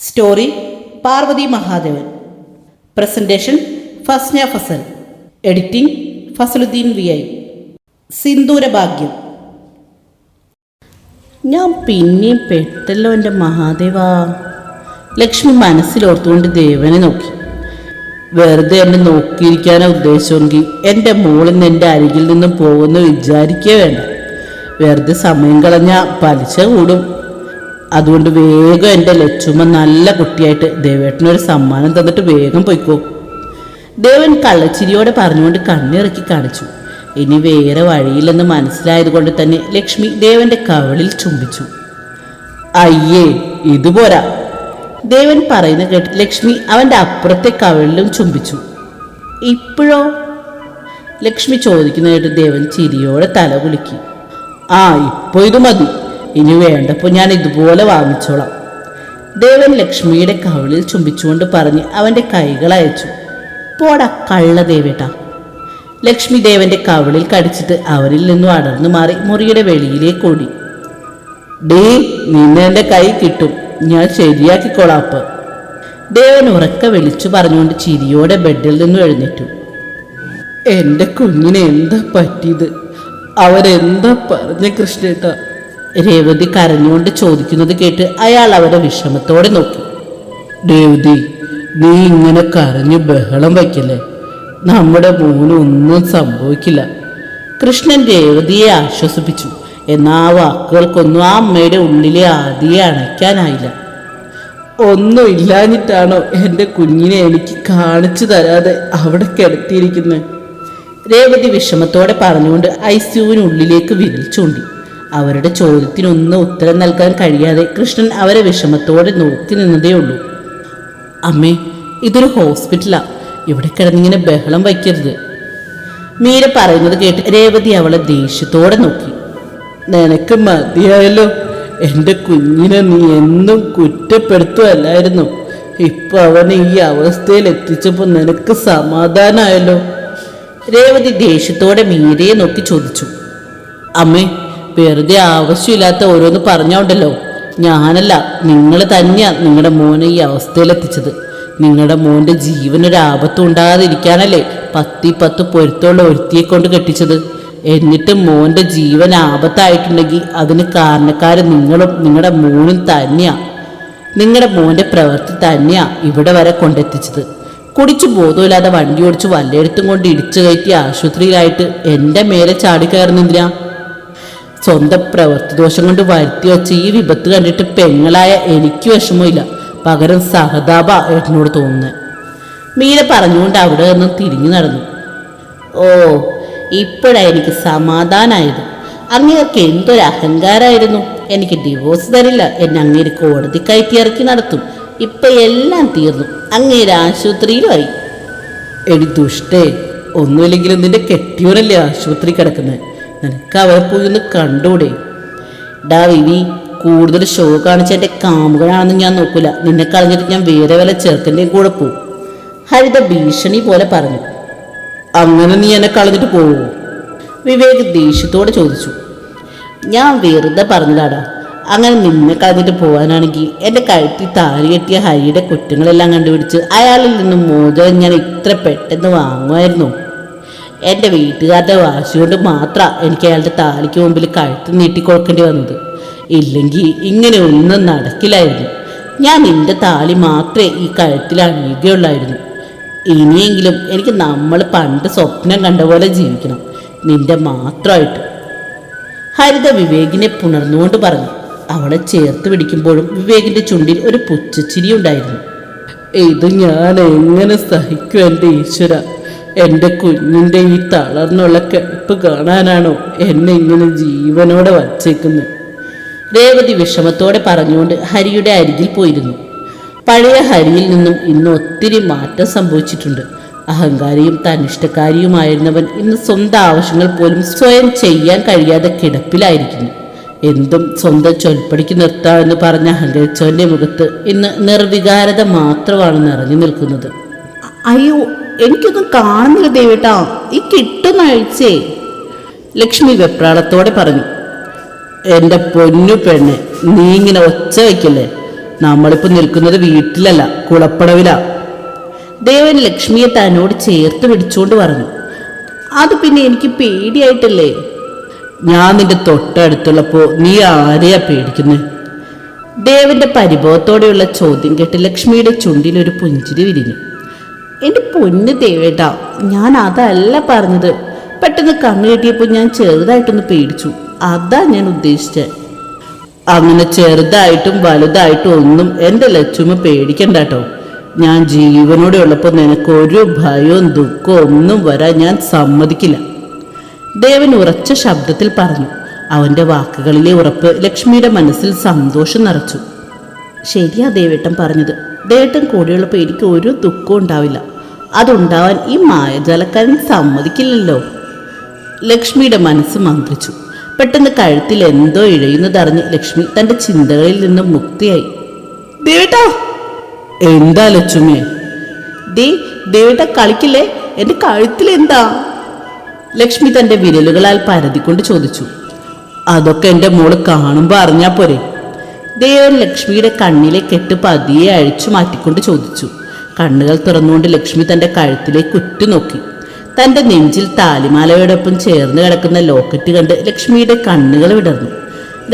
Story Parvathy Mahadevan. Presentation Fasna Fasal. Editing Fasaluddeen V I. സിന്ദൂരഭാഗ്യം. ഞാൻ പിന്നെയും പെട്ടല്ലോ എന്റെ മഹാദേവ. ലക്ഷ്മി മനസ്സിലോർത്തുകൊണ്ട് ദേവനെ നോക്കി. വെറുതെ എന്നെ നോക്കിയിരിക്കാനോ ഉദ്ദേശമെങ്കിൽ എന്റെ മോളിൽ നിന്ന് എന്റെ അരികിൽ നിന്നും പോകുമെന്ന് വിചാരിക്കേ വേണ്ട. വെറുതെ സമയം കളഞ്ഞ പലിശ കൂടും. അതുകൊണ്ട് വേഗം എന്റെ ലച്ചുമ്മ നല്ല കുട്ടിയായിട്ട് ദേവേട്ടനൊരു സമ്മാനം തന്നിട്ട് വേഗം പോയിക്കോ. ദേവൻ കള്ളച്ചിരിയോടെ പറഞ്ഞുകൊണ്ട് കണ്ണിറക്കി കാണിച്ചു. ഇനി വേറെ വഴിയില്ലെന്ന് മനസ്സിലായതുകൊണ്ട് തന്നെ ലക്ഷ്മി ദേവന്റെ കവളിൽ ചുംബിച്ചു. അയ്യേ ഇതുപോരാ. ദേവൻ പറയുന്ന കേട്ട് ലക്ഷ്മി അവന്റെ അപ്പുറത്തെ കവളിലും ചുംബിച്ചു. ഇപ്പോഴോ? ലക്ഷ്മി ചോദിക്കുന്ന കേട്ട് ദേവൻ ചിരിയോടെ തല കുലുക്കി. ആ ഇപ്പോൾ ഇത് മതി. ഇനി വേണ്ടപ്പോൾ ഞാൻ ഇതുപോലെ വാങ്ങിച്ചോളാം. ദേവൻ ലക്ഷ്മിയുടെ കവളിൽ ചുംബിച്ചുകൊണ്ട് പറഞ്ഞ് അവന്റെ കൈകൾ അയച്ചു. പോടാ കള്ള ദേവേട്ടാ. ലക്ഷ്മി ദേവന്റെ കവളിൽ കടിച്ചിട്ട് അവരിൽ നിന്നും അടർന്നു മാറി മുറിയുടെ വെളിയിലേക്ക് ഓടി. ഡേ നിന്നെ കൈ കിട്ടും. ഞാൻ ശരിയാക്കിക്കോളാം അപ്പ്. ദേവൻ ഉറക്ക വിളിച്ചു പറഞ്ഞുകൊണ്ട് ചിരിയോടെ ബെഡിൽ നിന്നും എഴുന്നേറ്റു. എന്റെ കുഞ്ഞിനെ എന്താ പറ്റിയത്? അവരെന്താ പറഞ്ഞ കൃഷ്ണേട്ട? രേവതി കരഞ്ഞുകൊണ്ട് ചോദിക്കുന്നത് കേട്ട് അയാൾ അവരെ വിഷമത്തോടെ നോക്കി. രേവതി നീ ഇങ്ങനെ കരഞ്ഞു ബഹളം വയ്ക്കല്ലേ? നമ്മുടെ മോന് സംഭവിക്കില്ല. കൃഷ്ണൻ രേവതിയെ ആശ്വസിപ്പിച്ചു. എന്നാ ആ വാക്കുകൾക്കൊന്നും ആ അമ്മയുടെ ഉള്ളിലെ ആദിയെ അണയ്ക്കാനായില്ല. ഒന്നും ഇല്ലാഞ്ഞിട്ടാണോ എന്റെ കുഞ്ഞിനെ എനിക്ക് കാണിച്ചു തരാതെ അവിടെ കിടത്തിയിരിക്കുന്നത് രേവതി വിഷമത്തോടെ പറഞ്ഞുകൊണ്ട് ഐ സിയുവിനുള്ളിലേക്ക് വിരൽ ചൂണ്ടി. അവരുടെ ചോദ്യത്തിനൊന്നും ഉത്തരം നൽകാൻ കഴിയാതെ കൃഷ്ണൻ അവരെ വിഷമത്തോടെ നോക്കി നിന്നതേ ഉള്ളൂ. അമ്മേ ഇതൊരു ഹോസ്പിറ്റലാണ് ഇവിടെ കിടന്നിങ്ങനെ ബഹളം വയ്ക്കരുത്. മീര പറയുന്നത് കേട്ട് രേവതി അവളെ ദേഷ്യത്തോടെ നോക്കി. നിനക്ക് മതിയായല്ലോ. എന്റെ കുഞ്ഞിനെ നീ എന്നും കുറ്റപ്പെടുത്തുമല്ലായിരുന്നു ഇപ്പൊ അവനെ ഈ അവസ്ഥയിൽ എത്തിച്ചപ്പോൾ നിനക്ക് സമാധാനമായല്ലോ രേവതി ദേഷ്യത്തോടെ മീരയെ നോക്കി ചോദിച്ചു. അമ്മേ വെറുതെ ആവശ്യമില്ലാത്ത ഓരോന്ന് പറഞ്ഞോണ്ടല്ലോ. ഞാനല്ല നിങ്ങൾ തന്നെയാ നിങ്ങളുടെ മോനെ ഈ അവസ്ഥയിലെത്തിച്ചത്. നിങ്ങളുടെ മോന്റെ ജീവനൊരാപത്തും ഉണ്ടാകാതിരിക്കാനല്ലേ പത്തി പത്ത് പൊരുത്തുള്ള ഒരുത്തിയെ കൊണ്ട് കെട്ടിച്ചത്. എന്നിട്ട് മോന്റെ ജീവൻ ആപത്തായിട്ടുണ്ടെങ്കിൽ അതിന് കാരണക്കാർ നിങ്ങളും നിങ്ങളുടെ മോനും തന്നെയാ. നിങ്ങളുടെ മോന്റെ പ്രവൃത്തി തന്നെയാ ഇവിടെ വരെ കൊണ്ടെത്തിച്ചത്. കുടിച്ചു ബോധമില്ലാതെ വണ്ടി ഓടിച്ച് വല്ലയിടത്തും കൊണ്ട് ഇടിച്ചു കയറ്റി ആശുപത്രിയിലായിട്ട് എന്റെ മേലെ ചാടിക്കയറുന്നെന്തിനാ? സ്വന്തം പ്രവൃത്തി ദോഷം കൊണ്ട് വരുത്തി വെച്ച ഈ വിപത്ത് കണ്ടിട്ട് പെങ്ങളായ എനിക്ക് വിഷമമില്ല. പകരം സഹതാപ ഏട്ടനോട് തോന്നുന്നത് മീര പറഞ്ഞുകൊണ്ട് അവിടെ നിന്നും തിരിഞ്ഞു നടന്നു. ഓ ഇപ്പോഴാണ് എനിക്ക് സമാധാനായത്. അങ്ങേർക്ക് എന്തൊരു അഹങ്കാരമായിരുന്നു എനിക്ക് ഡിവോഴ്സ് തരില്ല. എന്നെ അങ്ങേര് കോടതി കയറ്റി ഇറക്കി നടത്തും. ഇപ്പം എല്ലാം തീർന്നു. അങ്ങേര് ആശുപത്രിയിലുമായി എടി ദുഷ്ടേ ഒന്നുമില്ലെങ്കിലും നിന്റെ കെട്ടിയോനല്ലേ ആശുപത്രി കിടക്കുന്നത് നിനക്ക് അവരെ പോയി ഒന്ന് കണ്ടൂടെ ഡാ വിവി കൂടുതൽ ഷോ കാണിച്ച എന്റെ കാമുകനാണെന്ന് ഞാൻ നോക്കില്ല നിന്നെ കളഞ്ഞിട്ട് ഞാൻ വേറെ വല്ല ചെറുക്കന്റെയും കൂടെ പോകും ഹരിത ഭീഷണി പോലെ പറഞ്ഞു. അങ്ങനെ നീ എന്നെ കളഞ്ഞിട്ട് പോവോ? വിവേക് ദേഷ്യത്തോടെ ചോദിച്ചു. ഞാൻ വെറുതെ പറഞ്ഞതാടാ. അങ്ങനെ നിന്നെ കളഞ്ഞിട്ട് പോകാനാണെങ്കിൽ എന്റെ കഴുത്തി താലി കെട്ടിയ ഹരിയുടെ കുറ്റങ്ങളെല്ലാം കണ്ടുപിടിച്ച് അയാളിൽ നിന്നും മോചനം ഞാൻ ഇത്ര പെട്ടെന്ന് വാങ്ങുമായിരുന്നു. എന്റെ വീട്ടുകാരുടെ വാശി കൊണ്ട് മാത്രം എനിക്ക് അയാളുടെ താലിക്ക് മുമ്പിൽ കഴുത്ത് നീട്ടിക്കൊടുക്കേണ്ടി വന്നത്. ഇല്ലെങ്കിൽ ഇങ്ങനെ ഒന്നും നടക്കില്ലായിരുന്നു. ഞാൻ നിന്റെ താലി മാത്രമേ ഈ കഴുത്തിൽ അണിയുകയുള്ളായിരുന്നു. ഇനിയെങ്കിലും എനിക്ക് നമ്മൾ പണ്ട് സ്വപ്നം കണ്ട പോലെ ജീവിക്കണം. നിന്റെ മാത്രമായിട്ട്. ഹരിത വിവേകിനെ പുണർന്നുകൊണ്ട് പറഞ്ഞു. അവളെ ചേർത്ത് പിടിക്കുമ്പോഴും വിവേകിന്റെ ചുണ്ടിൽ ഒരു പുച്ഛച്ചിരി ഉണ്ടായിരുന്നു. ഇത് ഞാൻ എങ്ങനെ സഹിക്കും എന്റെ ഈശ്വര? എന്റെ കുഞ്ഞിന്റെ ഈ തളർന്നുള്ള കിടപ്പ് കാണാനാണോ എന്നെ ഇങ്ങനെ ജീവനോടെ വച്ചേക്കുന്നത്? രേവതി വിഷമത്തോടെ പറഞ്ഞുകൊണ്ട് ഹരിയുടെ അരികിൽ പോയിരുന്നു. പഴയ ഹരിയിൽ നിന്നും ഇന്ന് ഒത്തിരി മാറ്റം സംഭവിച്ചിട്ടുണ്ട്. അഹങ്കാരിയും തനിഷ്ടക്കാരിയുമായിരുന്നവൻ ഇന്ന് സ്വന്തം ആവശ്യങ്ങൾ പോലും സ്വയം ചെയ്യാൻ കഴിയാതെ കിടപ്പിലായിരിക്കുന്നു. എന്തും സ്വന്തം ചൊൽപ്പടിക്ക് നിർത്താമെന്ന് പറഞ്ഞ അഹങ്കരിച്ചവന്റെ മുഖത്ത് ഇന്ന് നിർവികാരത മാത്രമാണ് നിറഞ്ഞു നിൽക്കുന്നത്. അയ്യോ എനിക്കൊന്നും കാണുന്നില്ല ദേവേട്ടാ. ഈ കിട്ടുന്ന അഴിച്ചേ ലക്ഷ്മി വെപ്രാളത്തോടെ പറഞ്ഞു എന്റെ പൊന്നു പെണ്ണ് നീ ഇങ്ങനെ ഒച്ച വയ്ക്കല്ലേ? നമ്മളിപ്പോൾ നിൽക്കുന്നത് വീട്ടിലല്ല കുളപ്പടവിലാ. ദേവൻ ലക്ഷ്മിയെ തന്നോട് ചേർത്ത് പിടിച്ചുകൊണ്ട് പറഞ്ഞു അത് പിന്നെ എനിക്ക് പേടിയായിട്ടല്ലേ? ഞാൻ നിന്റെ തൊട്ടടുത്തുള്ളപ്പോ നീ ആരെയാ പേടിക്കുന്നത് ദേവന്റെ പരിഭവത്തോടെയുള്ള ചോദ്യം കേട്ട് ലക്ഷ്മിയുടെ ചുണ്ടിൽ ഒരു പുഞ്ചിരി വിരിഞ്ഞു. എന്റെ പൊന്ന് ദേവേട്ടാ ഞാൻ അതല്ല പറഞ്ഞത്. പെട്ടെന്ന് കണ്ണു കെട്ടിയപ്പോൾ ഞാൻ ചെറുതായിട്ടൊന്ന് പേടിച്ചു. അതാ ഞാൻ ഉദ്ദേശിച്ചത് അങ്ങനെ ചെറുതായിട്ടും വലുതായിട്ടും ഒന്നും എന്റെ ലക്ഷ്മ പേടിക്കണ്ട കേട്ടോ ഞാൻ ജീവനോടെ ഉള്ളപ്പോൾ നിനക്ക് ഒരു ഭയവും ദുഃഖവും ഒന്നും വരാൻ ഞാൻ സമ്മതിക്കില്ല. ദേവൻ ഉറച്ച ശബ്ദത്തിൽ പറഞ്ഞു. അവന്റെ വാക്കുകളിലെ ഉറപ്പ് ലക്ഷ്മിയുടെ മനസ്സിൽ സന്തോഷം നിറച്ചു. ശരിയാ ദേവേട്ടൻ പറഞ്ഞത്. ദേവേട്ടൻ കൂടിയുള്ളപ്പോൾ എനിക്ക് ഒരു ദുഃഖവും ഉണ്ടാവില്ല. അതുണ്ടാവാൻ ഈ മായജാലക്കാരൻ സമ്മതിക്കില്ലല്ലോ. ലക്ഷ്മിയുടെ മനസ്സ് മന്ത്രിച്ചു. പെട്ടെന്ന് കഴുത്തിൽ എന്തോ ഇഴയുന്നതറിഞ്ഞ് ലക്ഷ്മി തന്റെ ചിന്തകളിൽ നിന്ന് മുക്തിയായി. ദേവേട്ടാ! എന്താ ലക്ഷ്മി? ദേ ദേവേട്ട കളിക്കില്ലേ? എന്റെ കഴുത്തിൽ എന്താ? ലക്ഷ്മി തന്റെ വിരലുകളാൽ പരതിക്കൊണ്ട് ചോദിച്ചു. അതൊക്കെ എന്റെ മോൾ കാണുമ്പോൾ അറിഞ്ഞാ പോരെ. ദേവൻ ലക്ഷ്മിയുടെ കണ്ണിലെ കെട്ട് പതിയെ അഴിച്ചു മാറ്റിക്കൊണ്ട് ചോദിച്ചു. കണ്ണുകൾ തുറന്നുകൊണ്ട് ലക്ഷ്മി തന്റെ കഴുത്തിലേക്ക് ഉറ്റുനോക്കി. തന്റെ നെഞ്ചിൽ താലിമാലയോടൊപ്പം ചേർന്ന് കിടക്കുന്ന ലോക്കറ്റ് കണ്ട് ലക്ഷ്മിയുടെ കണ്ണുകൾ വിടർന്നു.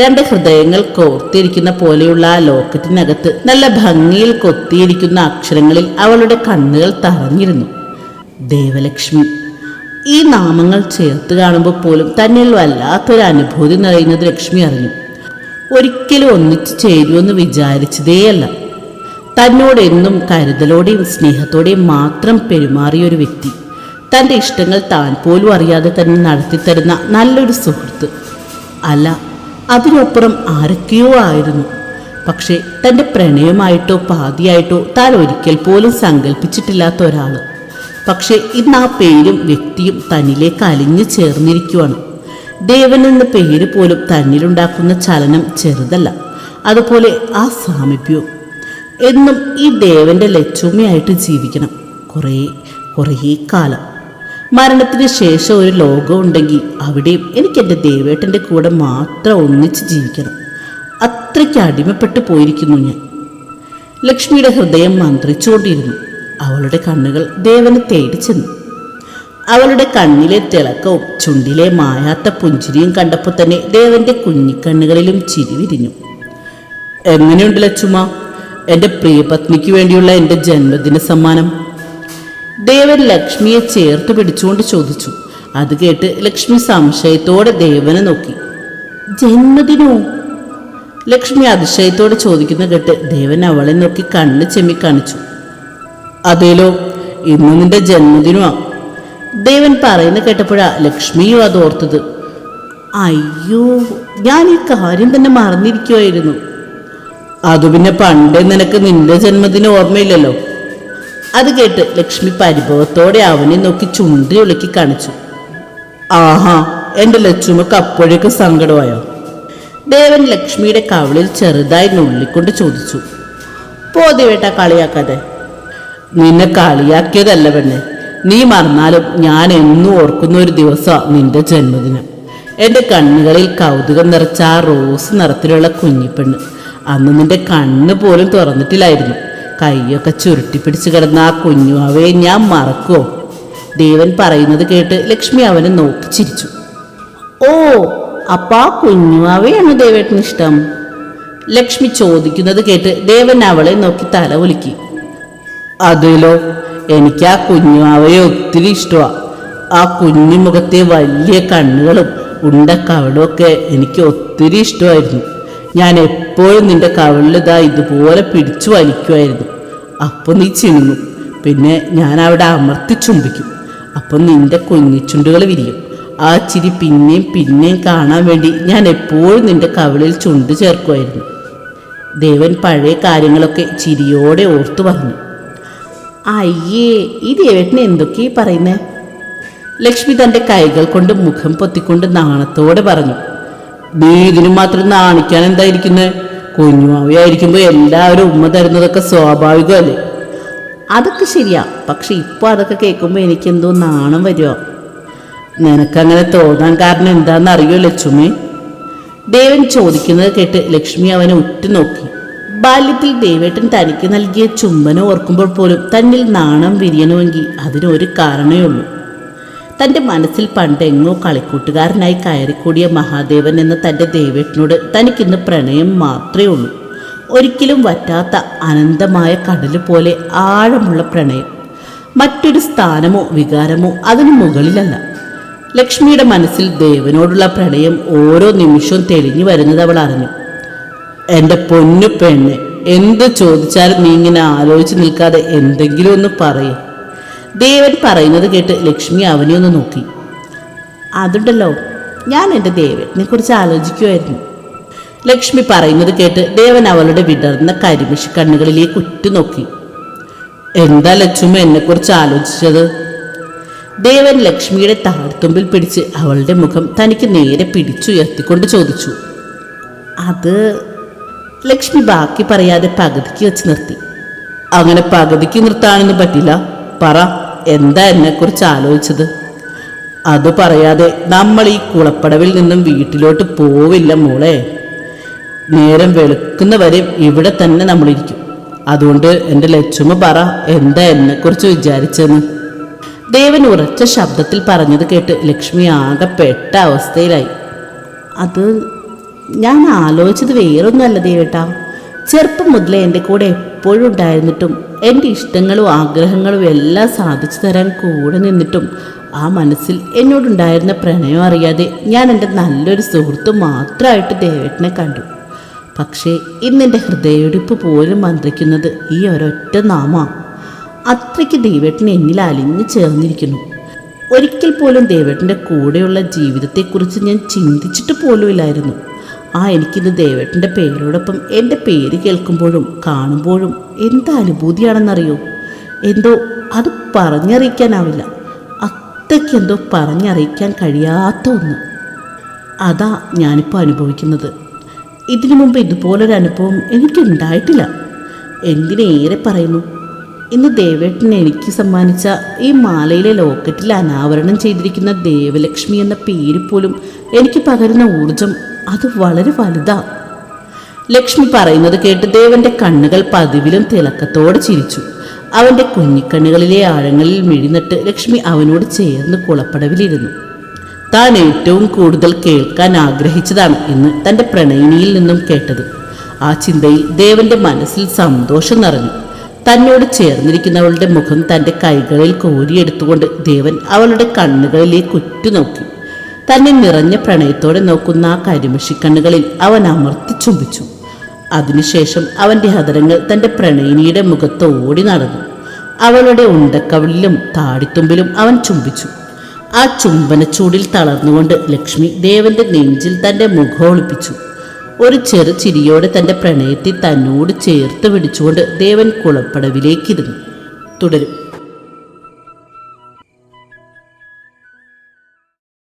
രണ്ട് ഹൃദയങ്ങൾ കോർത്തിരിക്കുന്ന പോലെയുള്ള ആ ലോക്കറ്റിനകത്ത് നല്ല ഭംഗിയിൽ കൊത്തിയിരിക്കുന്ന അക്ഷരങ്ങളിൽ അവളുടെ കണ്ണുകൾ തറഞ്ഞിരുന്നു. ദേവലക്ഷ്മി ഈ നാമങ്ങൾ ചേർത്ത് കാണുമ്പോൾ പോലും തന്നിൽ വല്ലാത്തൊരു അനുഭൂതി നിറയുന്നത് ലക്ഷ്മി അറിഞ്ഞു. ഒരിക്കലും ഒന്നിച്ചു ചേരുമെന്ന് വിചാരിച്ചതേയല്ല. തന്നോട് എന്നും കരുതലോടെയും സ്നേഹത്തോടെയും മാത്രം പെരുമാറിയ ഒരു വ്യക്തി. തന്റെ ഇഷ്ടങ്ങൾ താൻ പോലും അറിയാതെ തന്നെ നടത്തിത്തരുന്ന നല്ലൊരു സുഹൃത്ത്. അല്ല അതിനപ്പുറം ആരൊക്കെയോ ആയിരുന്നു. പക്ഷേ തന്റെ പ്രണയമായിട്ടോ പാതിയായിട്ടോ താൻ ഒരിക്കൽ പോലും സങ്കല്പിച്ചിട്ടില്ലാത്ത ഒരാൾ പക്ഷേ ഇന്ന് ആ പേരും വ്യക്തിയും തന്നിലേക്ക് അലിഞ്ഞു ചേർന്നിരിക്കുവാണ്. ദേവൻ എന്ന പേര് പോലും തന്നിലുണ്ടാക്കുന്ന ചലനം ചെറുതല്ല. അതുപോലെ ആ സാമീപ്യവും. എന്നും ഈ ദേവന്റെ ലച്ചുമ്മയായിട്ട് ജീവിക്കണം. കുറേ കുറേ കാലം. മരണത്തിന് ശേഷം ഒരു ലോകം ഉണ്ടെങ്കിൽ അവിടെയും എനിക്ക് എന്റെ ദേവേട്ടന്റെ കൂടെ മാത്രം ഒന്നിച്ച് ജീവിക്കണം. അത്രയ്ക്ക് അടിമപ്പെട്ടു പോയിരിക്കുന്നു ഞാൻ. ലക്ഷ്മിയുടെ ഹൃദയം മന്ത്രിച്ചുകൊണ്ടിരുന്നു. അവളുടെ കണ്ണുകൾ ദേവനെ തേടി ചെന്നു. അവളുടെ കണ്ണിലെ തിളക്കവും ചുണ്ടിലെ മായാത്ത പുഞ്ചിരിയും കണ്ടപ്പോൾ തന്നെ ദേവന്റെ കുഞ്ഞിക്കണ്ണുകളിലും ചിരി വിരിഞ്ഞു. എങ്ങനെയുണ്ട് ലച്ചുമ എന്റെ പ്രിയപത്നിക്ക് വേണ്ടിയുള്ള എന്റെ ജന്മദിന സമ്മാനം. ദേവൻ ലക്ഷ്മിയെ ചേർത്ത് പിടിച്ചുകൊണ്ട് ചോദിച്ചു. അത് കേട്ട് ലക്ഷ്മി സംശയത്തോടെ ദേവനെ നോക്കി. ജന്മദിനോ? ലക്ഷ്മി അതിശയത്തോടെ ചോദിക്കുന്ന കേട്ട് ദേവൻ അവളെ നോക്കി കണ്ണ് ചെമ്മി കാണിച്ചു. അതേലോ ഇന്ന് നിന്റെ ജന്മദിനമാ. ദേവൻ പറയുന്ന കേട്ടപ്പോഴാ ലക്ഷ്മിയും അത് ഓർത്തത്. അയ്യോ ഞാൻ ഈ കാര്യം തന്നെ മറന്നിരിക്കുമായിരുന്നു അത് പിന്നെ പണ്ടേ നിനക്ക് നിന്റെ ജന്മദിനം ഓർമ്മയില്ലല്ലോ. അത് കേട്ട് ലക്ഷ്മി പരിഭവത്തോടെ അവനെ നോക്കി ചുണ്ടി ഉളുക്കി കാണിച്ചു. ആഹാ എന്റെ ലക്ഷ്മിക്ക് അപ്പോഴേക്ക് സങ്കടമായോ? ദേവൻ ലക്ഷ്മിയുടെ കവളിൽ ചെറുതായി നുള്ളിക്കൊണ്ട് ചോദിച്ചു. പോതിവേട്ട കളിയാക്കാതെ. നിന്നെ കളിയാക്കിയതല്ല പെണ്ണെ. നീ മറന്നാലും ഞാൻ എന്നും ഓർക്കുന്ന ഒരു ദിവസമാണ് നിന്റെ ജന്മദിനം. എന്റെ കണ്ണുകളിൽ കൗതുകം നിറച്ച ആ റോസ് നിറത്തിലുള്ള കുഞ്ഞിപ്പെണ്ണ്. അന്ന് നിന്റെ കണ്ണ് പോലും തുറന്നിട്ടില്ലായിരുന്നു. കൈയൊക്കെ ചുരുട്ടിപ്പിടിച്ച് കിടന്ന ആ കുഞ്ഞു അവയെ ഞാൻ മറക്കുമോ ദേവൻ പറയുന്നത് കേട്ട് ലക്ഷ്മി അവനെ നോക്കി ചിരിച്ചു. ഓ അപ്പാ കുഞ്ഞു അവയാണ് ദേവേട്ടന് ഇഷ്ടം. ലക്ഷ്മി ചോദിക്കുന്നത് കേട്ട് ദേവൻ അവളെ നോക്കി തല ഒലുക്കി അതിലോ എനിക്ക് ആ കുഞ്ഞു അവയെ ഒത്തിരി ഇഷ്ടമാണ് ആ കുഞ്ഞു മുഖത്തെ വലിയ കണ്ണുകളും ഉണ്ട കവളും എനിക്ക് ഒത്തിരി ഇഷ്ടമായിരുന്നു. ഞാൻ എപ്പോഴും നിന്റെ കവളിലിതാ ഇതുപോലെ പിടിച്ചു വലിക്കുമായിരുന്നു. അപ്പോൾ നീ ചിണുങ്ങും. പിന്നെ ഞാൻ അവിടെ അമർത്തി ചുംബിക്കും. അപ്പം നിന്റെ കുഞ്ഞിച്ചുണ്ടുകൾ വിരിയും. ആ ചിരി പിന്നെയും പിന്നെയും കാണാൻ വേണ്ടി ഞാൻ എപ്പോഴും നിന്റെ കവിളിൽ ചുണ്ട് ചേർക്കുമായിരുന്നു. ദേവൻ പഴയ കാര്യങ്ങളൊക്കെ ചിരിയോടെ ഓർത്തു പറഞ്ഞു. അയ്യേ ഈ ദേവേട്ടന് എന്തൊക്കെയാ പറയുന്നേ? ലക്ഷ്മി തന്റെ കൈകൾ കൊണ്ട് മുഖം പൊത്തിക്കൊണ്ട് നാണത്തോടെ പറഞ്ഞു നീ ഇതിനു മാത്രം നാണിക്കാൻ എന്തായിരിക്കുന്നേ കുഞ്ഞുമാവിയായിരിക്കുമ്പോൾ എല്ലാവരും ഉമ്മ തരുന്നതൊക്കെ സ്വാഭാവികമല്ലേ? അതൊക്കെ ശരിയാ പക്ഷെ ഇപ്പോൾ അതൊക്കെ കേൾക്കുമ്പോൾ എനിക്കെന്തോ നാണം വരുമോ നിനക്കങ്ങനെ തോന്നാൻ കാരണം എന്താണെന്ന് അറിയോ ലക്ഷ്മി? ദേവൻ ചോദിക്കുന്നത് കേട്ട് ലക്ഷ്മി അവനെ ഉറ്റുനോക്കി ബാല്യത്തിൽ ദേവേട്ടൻ തനിക്ക് നൽകിയ ചുംബനം ഓർക്കുമ്പോൾ പോലും തന്നിൽ നാണം വിരിയണമെങ്കിൽ അതിനൊരു കാരണമേ ഉള്ളൂ. തന്റെ മനസ്സിൽ പണ്ടെങ്ങോ കളിക്കൂട്ടുകാരനായി കയറിക്കൂടിയ മഹാദേവൻ എന്ന തന്റെ ദേവേട്ടനോട് തനിക്കിന്ന് പ്രണയം മാത്രമേ ഉള്ളൂ. ഒരിക്കലും വറ്റാത്ത അനന്തമായ കടൽ പോലെ ആഴമുള്ള പ്രണയം. മറ്റൊരു സ്ഥാനമോ വികാരമോ അതിനു മുകളിലല്ല. ലക്ഷ്മിയുടെ മനസ്സിൽ ദേവനോടുള്ള പ്രണയം ഓരോ നിമിഷവും തെളിഞ്ഞു വരുന്നത് അവൾ അറിഞ്ഞു. എന്റെ പൊന്നു പെണ്ണ് എന്ത് ചോദിച്ചാലും നീ ഇങ്ങനെ ആലോചിച്ച് നിൽക്കാതെ എന്തെങ്കിലും ഒന്ന് പറയും. ദേവൻ പറയുന്നത് കേട്ട് ലക്ഷ്മി അവനെ ഒന്ന് നോക്കി. അതുണ്ടല്ലോ ഞാൻ എന്റെ ദേവനെ കുറിച്ച് ആലോചിക്കുമായിരുന്നു ലക്ഷ്മി പറയുന്നത് കേട്ട് ദേവൻ അവളുടെ വിടർന്ന കരിമിഷി കണ്ണുകളിലേക്ക് ഉറ്റുനോക്കി. എന്താ ലക്ഷ്മി എന്നെക്കുറിച്ച് ആലോചിച്ചത്? ദേവൻ ലക്ഷ്മിയുടെ താഴ്ത്തുമ്പിൽ പിടിച്ച് അവളുടെ മുഖം തനിക്ക് നേരെ പിടിച്ചുയർത്തിക്കൊണ്ട് ചോദിച്ചു. അത് ലക്ഷ്മി ബാക്കി പറയാതെ പകുതിക്ക് വെച്ച് നിർത്തി. അങ്ങനെ പകുതിക്ക് നിർത്താനൊന്നും പറ്റില്ല. പറ എന്താ എന്നെക്കുറിച്ച് ആലോചിച്ചത്? അത് പറയാതെ നമ്മൾ ഈ കുളപ്പടവിൽ നിന്നും വീട്ടിലോട്ട് പോവില്ല മോളെ. നേരം വെളുക്കുന്ന വരെ ഇവിടെ തന്നെ നമ്മളിരിക്കും. അതുകൊണ്ട് എന്റെ ലക്ഷ്മ പറ എന്താ എന്നെക്കുറിച്ച് വിചാരിച്ചെന്ന് ദേവൻ ഉറച്ച ശബ്ദത്തിൽ പറഞ്ഞത് കേട്ട് ലക്ഷ്മി ആകെ പെട്ട അവസ്ഥയിലായി. അത് ഞാൻ ആലോചിച്ചത് വേറൊന്നുമല്ല ദേവേട്ടാ. ചെറുപ്പം മുതലേ എന്റെ കൂടെ എപ്പോഴും ഉണ്ടായിരുന്നിട്ടും എന്റെ ഇഷ്ടങ്ങളും ആഗ്രഹങ്ങളും എല്ലാം സാധിച്ചു തരാൻ കൂടെ നിന്നിട്ടും ആ മനസ്സിൽ എന്നോടുണ്ടായിരുന്ന പ്രണയം അറിയാതെ ഞാൻ എന്റെ നല്ലൊരു സുഹൃത്ത് മാത്രമായിട്ട് ദേവേട്ടനെ കണ്ടു. പക്ഷേ ഇന്ന് എന്റെ ഹൃദയടിപ്പ് പോലും മന്ത്രിക്കുന്നത് ഈ ഒരൊറ്റ നാമാ. അത്രയ്ക്ക് ദൈവേട്ടൻ എന്നിൽ അലിഞ്ഞു ചേർന്നിരിക്കുന്നു. ഒരിക്കൽ പോലും ദേവേട്ടന്റെ കൂടെയുള്ള ജീവിതത്തെക്കുറിച്ച് ഞാൻ ചിന്തിച്ചിട്ട് പോലുമില്ലായിരുന്നു. ആ എനിക്കിന്ന് ദേവേട്ടന്റെ പേരോടൊപ്പം എന്റെ പേര് കേൾക്കുമ്പോഴും കാണുമ്പോഴും എന്താ അനുഭൂതിയാണെന്നറിയോ? എന്തോ അത് പറഞ്ഞറിയിക്കാനാവില്ല. അത്രയ്ക്ക് എന്തോ പറഞ്ഞറിയിക്കാൻ കഴിയാത്ത ഒന്ന്. അതാ ഞാനിപ്പോൾ അനുഭവിക്കുന്നത്. ഇതിനു മുമ്പ് ഇതുപോലൊരു അനുഭവം എനിക്കുണ്ടായിട്ടില്ല. എന്തിനേറെ പറയുന്നു? ഇന്ന് ദേവേട്ടൻ എനിക്ക് സമ്മാനിച്ച ഈ മാലയിലെ ലോക്കറ്റിൽ അനാവരണം ചെയ്തിരിക്കുന്ന ദേവലക്ഷ്മി എന്ന പേര് പോലും എനിക്ക് പകരുന്ന ഊർജം അത് വളരെ വലുതാ. ലക്ഷ്മി പറയുന്നത് കേട്ട് ദേവന്റെ കണ്ണുകൾ പതിവിലും തിളക്കത്തോടെ ചിരിച്ചു. അവന്റെ കുഞ്ഞിക്കണ്ണുകളിലെ ആഴങ്ങളിൽ മിഴിന്നിട്ട് ലക്ഷ്മി അവനോട് ചേർന്ന് കുളപ്പടവിലിരുന്നു. താൻ ഏറ്റവും കൂടുതൽ കേൾക്കാൻ ആഗ്രഹിച്ചതാണ് ഇന്ന് തന്റെ പ്രണയിനിയിൽ നിന്നും കേട്ടത്. ആ ചിന്തയിൽ ദേവന്റെ മനസ്സിൽ സന്തോഷം നിറഞ്ഞു. തന്നോട് ചേർന്നിരിക്കുന്നവളുടെ മുഖം തന്റെ കൈകളിൽ കോരിയെടുത്തുകൊണ്ട് ദേവൻ അവളുടെ കണ്ണുകളിലേക്ക് ഉറ്റുനോക്കി തന്നെ നിറഞ്ഞ പ്രണയത്തോടെ നോക്കുന്ന ആ കരിമിഷിക്കണ്ണുകളിൽ അവൻ അമർത്തി ചുംബിച്ചു. അതിനുശേഷം അവന്റെ ഹദരങ്ങൾ തന്റെ പ്രണയിനിയുടെ മുഖത്ത് ഓടി നടന്നു. അവളുടെ ഉണ്ടക്കവിളിലും താടിത്തുമ്പിലും അവൻ ചുംബിച്ചു. ആ ചുംബനച്ചൂടിൽ തളർന്നുകൊണ്ട് ലക്ഷ്മി ദേവന്റെ നെഞ്ചിൽ തന്റെ മുഖം ഒളിപ്പിച്ചു. ഒരു ചെറു ചിരിയോടെ തന്റെ പ്രണയത്തെ തന്നോട് ചേർത്ത് പിടിച്ചുകൊണ്ട് ദേവൻ കുളപ്പടവിലേക്കിരുന്നു. തുടരും.